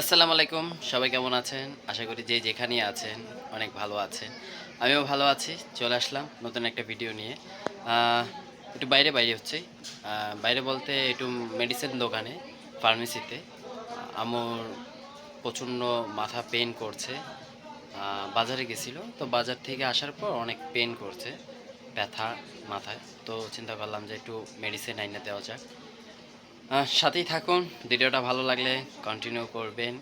আসসালামু আলাইকুম, সবাই কেমন আছেন? আশা করি যে যেখানেই আছেন, অনেক ভালো আছেন। আমিও ভালো আছি, চলে আসলাম নতুন একটা ভিডিও নিয়ে। একটু বাইরে বাইরে হচ্ছে। বাইরে বলতে একটু মেডিসিন দোকানে ফার্মেসিতে আমার প্রচণ্ড মাথা পেন করছে। বাজারে গেছিল, তো বাজার থেকে আসার পর অনেক পেন করছে, ব্যথা মাথায়। তো চিন্তা করলাম যে একটু মেডিসিন আইনে দেওয়া যাক। সাথেই থাকুন। ভিডিওটা ভালো লাগলে কন্টিনিউ করবেন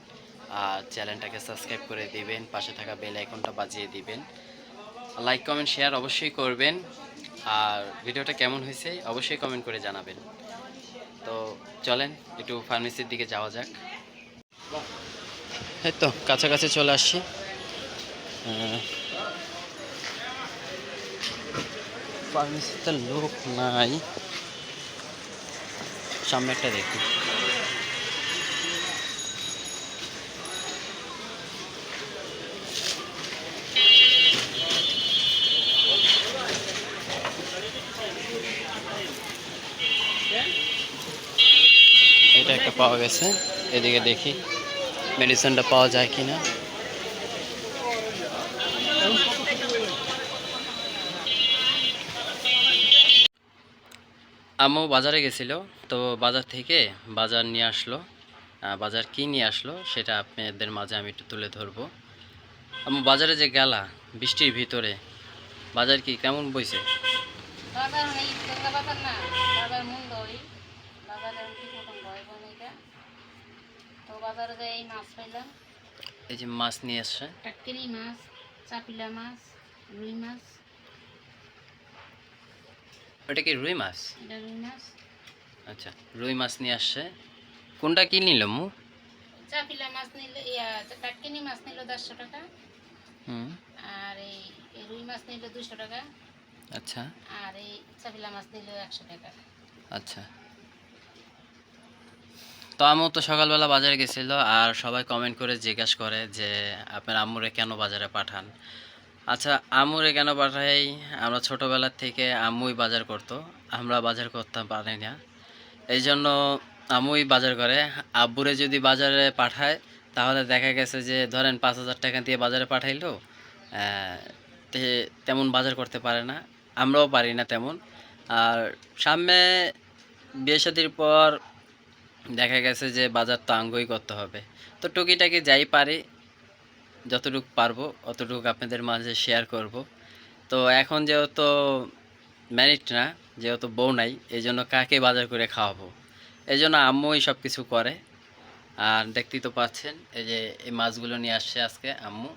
আর চ্যানেলটাকে সাবস্ক্রাইব করে দিবেন, পাশে থাকা বেল আইকনটা বাজিয়ে দিবেন। লাইক কমেন্ট শেয়ার অবশ্যই করবেন। আর ভিডিওটা কেমন হয়েছে অবশ্যই কমেন্ট করে জানাবেন। তো চলেন, একটু ফার্মেসির দিকে যাওয়া যাক। এই তো, কাছাকাছি চলে আসছি। ফার্মেসিতে লোক নাই। সামনে একটা দেখি এটা একটা পাওয়া গেছে এদিকে দেখি মেডিসিনটা পাওয়া যায় কিনা আম্মু বাজারে গেছিল তো বাজার থেকে বাজার নিয়ে আসলো। বাজার কি নিয়ে আসলো সেটা আপনাদের মাঝে আমি একটু তুলে ধরবো। আম্মু বাজারে যে গেলা বৃষ্টির ভিতরে বাজার কি কেমন বইছে? এই যে মাছ নিয়ে আসছে। মাছ চাপিলা মাছ রুই মাছ ওটা কি রুই মাছ? এটা রুই মাছ। আচ্ছা রুই মাছ নিয়ে আসছে। কোনটা কি নিল মু? চাপিলা মাছ নিলে ইয়া টাটকিনি মাছ নিল দেড়শো টাকা। হুম। আর এই রুই মাছ নিল টাকা। আচ্ছা। আর এই চাপিলা মাছ নিল টাকা। আচ্ছা। তো আম্মু তো সকালবেলা বাজারে গেছিল আর সবাই কমেন্ট করে জিজ্ঞাসা করে যে আপনার আম্মুরে কেন বাজারে পাঠান? আচ্ছা আম্মুরে কেন পাঠাই? আমরা ছোটোবেলার থেকে আম্মুই বাজার করতো। আমরা বাজার করতাম পারি না এই জন্য আম্মুই বাজার করে। আব্বুরে যদি বাজারে পাঠায়, তাহলে দেখা গেছে যে, ধরেন পাঁচ হাজার টাকা দিয়ে বাজারে পাঠাইলো তেমন বাজার করতে পারে না। আমরাও পারি না তেমন। আর সামনে বিয়ে শাদির পর দেখা গেছে যে, বাজার তো আঙ্গই করতে হবে। তো টুকিটাকি যাই পারি যতটুকু পারব, অতটুকু আপনাদের মাঝে শেয়ার করব। তো এখন যেহেতু ম্যারিড না, যেহেতু বউ নাই এই জন্য কাকে বাজার করে খাওয়াবো? এই জন্য আম্মুই সব কিছু করে। আর দেখতেই তো পাচ্ছেন, এই যে এই মাছগুলো নিয়ে আসছে আজকে আম্মু।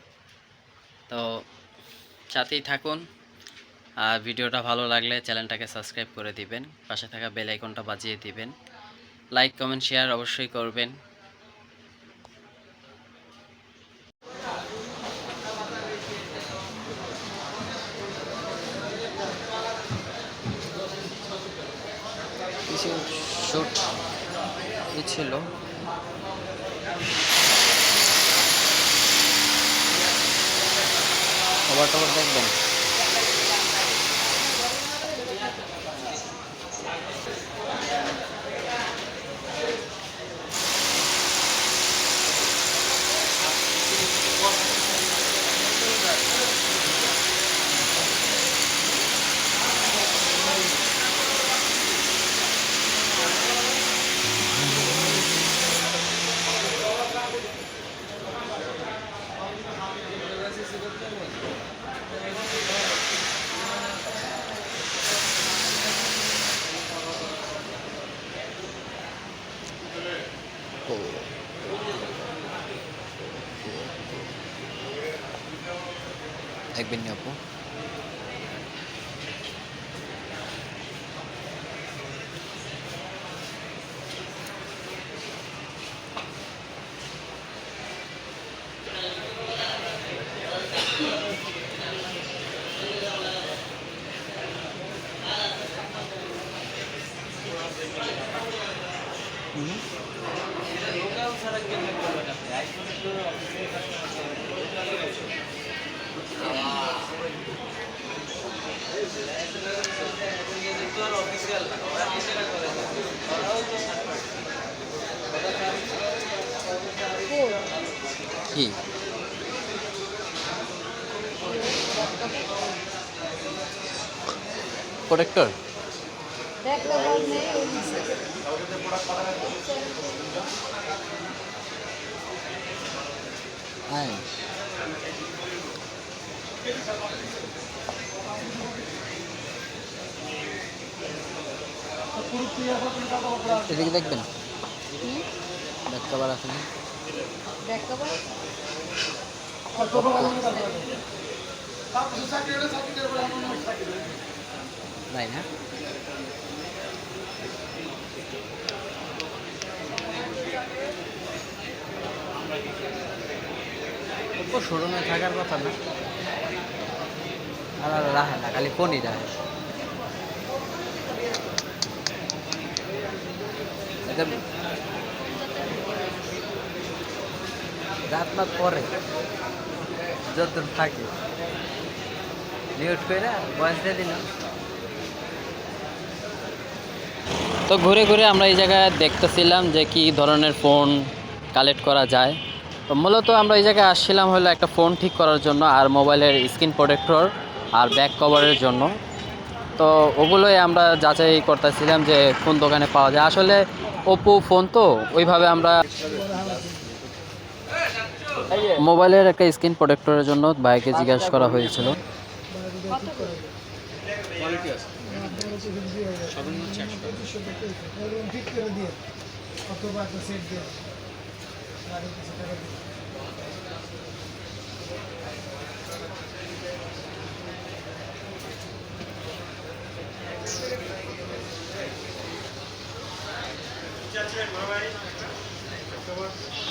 তো সাথেই থাকুন। আর ভিডিওটা ভালো লাগলে চ্যানেলটাকে সাবস্ক্রাইব করে দিবেন। পাশে থাকা বেল আইকনটা বাজিয়ে দিবেন। লাইক কমেন্ট শেয়ার অবশ্যই করবেন। কিছু শুট ছিল। খবর টবর দেখবেন? দেখবেন নি আপু কি? প্রোটেক্টর। হ্যাঁ এদিকে দেখবেন? ব্যাক কভার আছে ব্যাক কভার নাই না? শোরুমে থাকার কথা না। আর রাখে না, খালি ফোনই রাখে রাত মাত পরে। যতদিন থাকে। মিউট করে তো ঘুরে ঘুরে আমরা এই জায়গায় দেখতেছিলাম যে কি ধরনের ফোন কালেক্ট করা যায়। তো মূলত আমরা এই জায়গায় আসছিলাম হলো একটা ফোন ঠিক করার জন্য আর মোবাইলের স্ক্রিন প্রোটেক্টর আর ব্যাক কভারের জন্য। তো ওগুলোই আমরা যাচাই করতেছিলাম যে কোন দোকানে পাওয়া যায়। আসলে ওপো ফোন তো, ওইভাবে আমরা মোবাইলের একটা স্ক্রিন প্রোটেক্টরের জন্য ভাইকে জিজ্ঞাসা করা হয়েছিল। ঠিক করে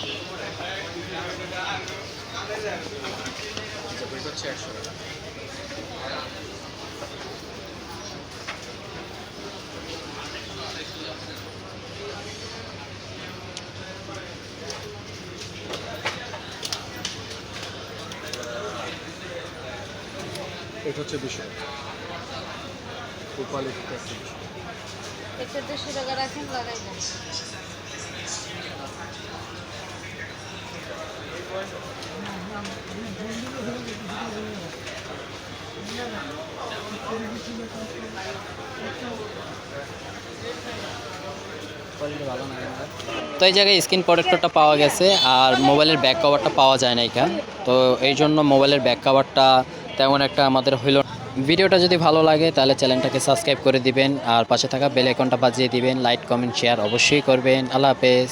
গাড়ি কিছু টাকা এটা হচ্ছে দুশো। কোয়ালিটি একশো দেড়শো টাকা রাখেন লাগাই তো এই জায়গায় স্ক্রিন প্রোটেক্টরটা পাওয়া গেছে আর মোবাইলের ব্যাক কভারটা পাওয়া যায় না এখান তো এই জন্য মোবাইলের ব্যাক কভারটা তেমন একটা আমাদের হইল ভিডিওটা যদি ভালো লাগে তাহলে চ্যানেলটাকে সাবস্ক্রাইব করে দিবেন আর পাশে থাকা বেল আইকনটা বাজিয়ে দিবেন। লাইক কমেন্ট শেয়ার অবশ্যই করবেন। আল্লাহ হাফেজ।